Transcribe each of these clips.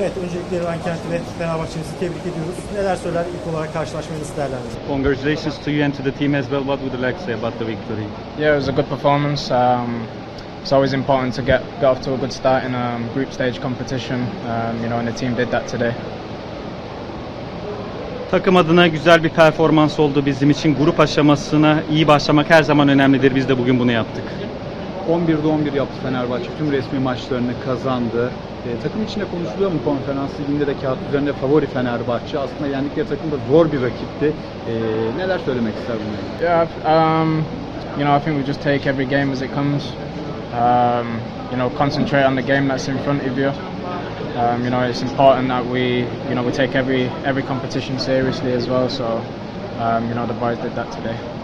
Evet, öncelikle İrvan Kent'i ve Fenerbahçe'mizi tebrik ediyoruz. Neler söyler ilk olarak karşılaşmayı nasıl değerlendirir? Congratulations to you and to the team as well. What would you like to say about the victory? Yeah, it was a good performance. Um, it's always important to get, get off to a good start in a group stage competition, um, you know, and the team did that today. Takım adına güzel bir performans oldu bizim için. Grup aşamasına iyi başlamak her zaman önemlidir. Biz de bugün bunu yaptık. 11'de 11 yaptı Fenerbahçe. Tüm resmi maçlarını kazandı. E, takım içinde konuşuluyor mu konferans liginde de kağıt üzerinde favori Fenerbahçe. Aslında yendikleri takım da zor bir rakipti. E, neler söylemek ister? Yeah, um, you know, I think we just take every game as it comes. Um, you know, concentrate on the game that's in front of you. Um, you know, it's important that we, you know, we take every every competition seriously as well. So, um, you know, the boys did that today.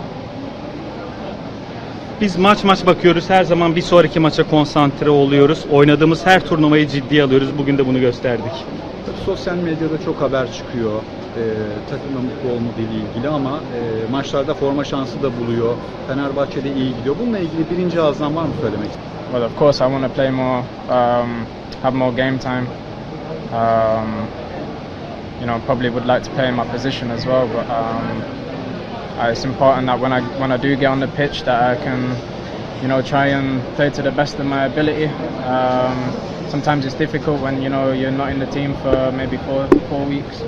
Biz maç maç bakıyoruz. Her zaman bir sonraki maça konsantre oluyoruz. Oynadığımız her turnuvayı ciddiye alıyoruz. Bugün de bunu gösterdik. Tabii sosyal medyada çok haber çıkıyor. E, takımla mutlu olma ile ilgili ama e, maçlarda forma şansı da buluyor. Fenerbahçe'de iyi gidiyor. Bununla ilgili birinci ağızdan var mı söylemek? Well, of course, I want to play more, um, have more game time. Um, you know, probably would like to play in my position as well, but um, uh, it's important that when I when I do get on the pitch, that I can, you know, try and play to the best of my ability. Um, sometimes it's difficult when you know you're not in the team for maybe four four weeks,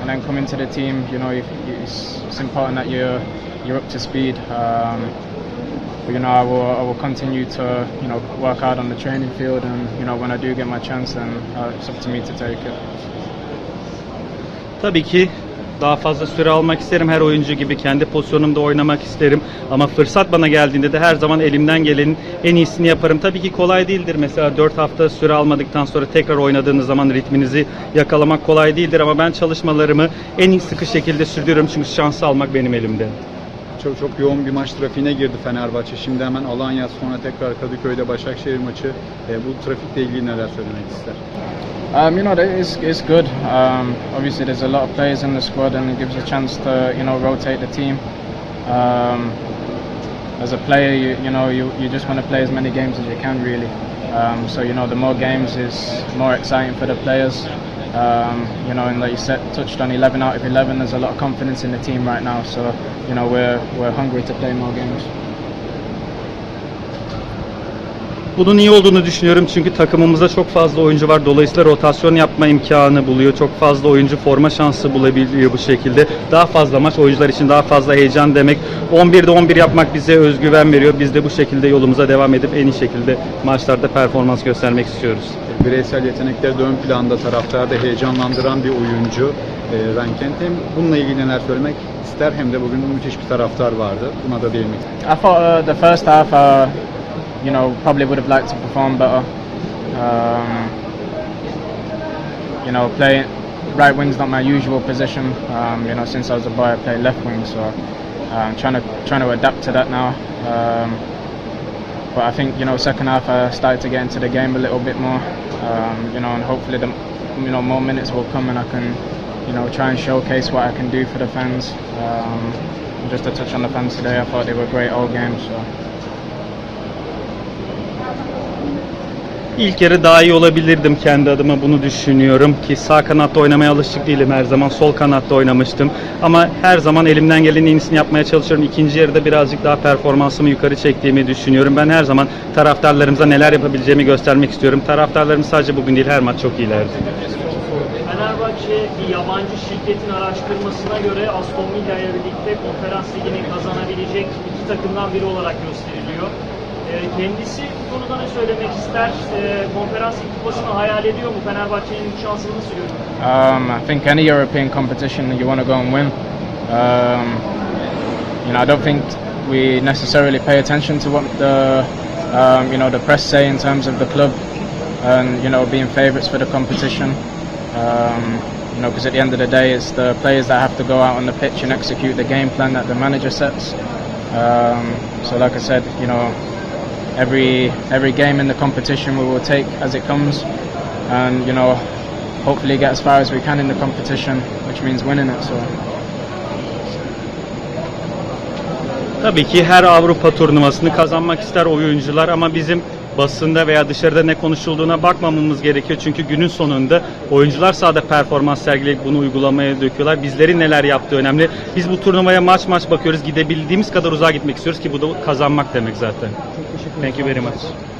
and then coming to the team. You know, it's, it's important that you're you're up to speed. Um, but, you know, I will, I will continue to, you know, work hard on the training field, and you know, when I do get my chance, then uh, it's up to me to take it. Tabii ki daha fazla süre almak isterim. Her oyuncu gibi kendi pozisyonumda oynamak isterim. Ama fırsat bana geldiğinde de her zaman elimden gelenin en iyisini yaparım. Tabii ki kolay değildir. Mesela 4 hafta süre almadıktan sonra tekrar oynadığınız zaman ritminizi yakalamak kolay değildir. Ama ben çalışmalarımı en sıkı şekilde sürdürüyorum. Çünkü şansı almak benim elimde. Çok çok yoğun bir maç trafiğine girdi Fenerbahçe. Şimdi hemen Alanya sonra tekrar Kadıköy'de Başakşehir maçı. E, bu trafikle ilgili neler söylemek ister? Um, you know, it's, it's good. Um, obviously, there's a lot of players in the squad, and it gives a chance to, you know, rotate the team. Um, as a player, you, you know, you, you just want to play as many games as you can, really. Um, so, you know, the more games is more exciting for the players. Um, you know, and like you said, touched on 11 out of 11. There's a lot of confidence in the team right now. So, you know, we're we're hungry to play more games. Bunun iyi olduğunu düşünüyorum çünkü takımımızda çok fazla oyuncu var. Dolayısıyla rotasyon yapma imkanı buluyor. Çok fazla oyuncu forma şansı bulabiliyor bu şekilde. Daha fazla maç oyuncular için daha fazla heyecan demek. 11'de 11 yapmak bize özgüven veriyor. Biz de bu şekilde yolumuza devam edip en iyi şekilde maçlarda performans göstermek istiyoruz. Bireysel yetenekleri de ön planda taraftarda heyecanlandıran bir oyuncu. E, Rankent hem bununla ilgili neler söylemek ister hem de bugün müthiş bir taraftar vardı. Buna da değinmek I thought uh, the first half, uh, you know, probably would have liked to perform better. Um, you know, play right wing's not my usual position. Um, you know, since I was a boy, I played left wing, so um, trying to trying to adapt to that now. Um, but I think you know, second half I started to get into the game a little bit more. Um, you know, and hopefully the you know more minutes will come and I can you know try and showcase what I can do for the fans. Um, just to touch on the fans today, I thought they were great all game. So. İlk yarı daha iyi olabilirdim kendi adıma bunu düşünüyorum ki sağ kanatta oynamaya alışık değilim her zaman sol kanatta oynamıştım ama her zaman elimden gelenin en iyisini yapmaya çalışıyorum. İkinci yarıda birazcık daha performansımı yukarı çektiğimi düşünüyorum. Ben her zaman taraftarlarımıza neler yapabileceğimi göstermek istiyorum. Taraftarlarım sadece bugün değil her maç çok iyilerdi. Fenerbahçe bir yabancı şirketin araştırmasına göre Aston Villa ile birlikte konferans ligini kazanabilecek iki takımdan biri olarak gösteriliyor. Kendisi bu konuda ne söylemek ister? Konferans kupasını hayal ediyor mu? Fenerbahçe'nin şansını nasıl? Um, I think any European competition you want to go and win. Um, you know, I don't think we necessarily pay attention to what the um, you know the press say in terms of the club and you know being favourites for the competition. Um, you know, because at the end of the day, it's the players that have to go out on the pitch and execute the game plan that the manager sets. Um, so, like I said, you know, every every game in the competition we will take as it comes, and you know, hopefully get as far as we can in the competition, which means winning it. So. Tabii ki her Avrupa turnuvasını kazanmak ister oyuncular ama bizim basında veya dışarıda ne konuşulduğuna bakmamamız gerekiyor. Çünkü günün sonunda oyuncular sahada performans sergileyip bunu uygulamaya döküyorlar. Bizlerin neler yaptığı önemli. Biz bu turnuvaya maç maç bakıyoruz. Gidebildiğimiz kadar uzağa gitmek istiyoruz ki bu da kazanmak demek zaten. Çok teşekkür ederim. Thank you very much.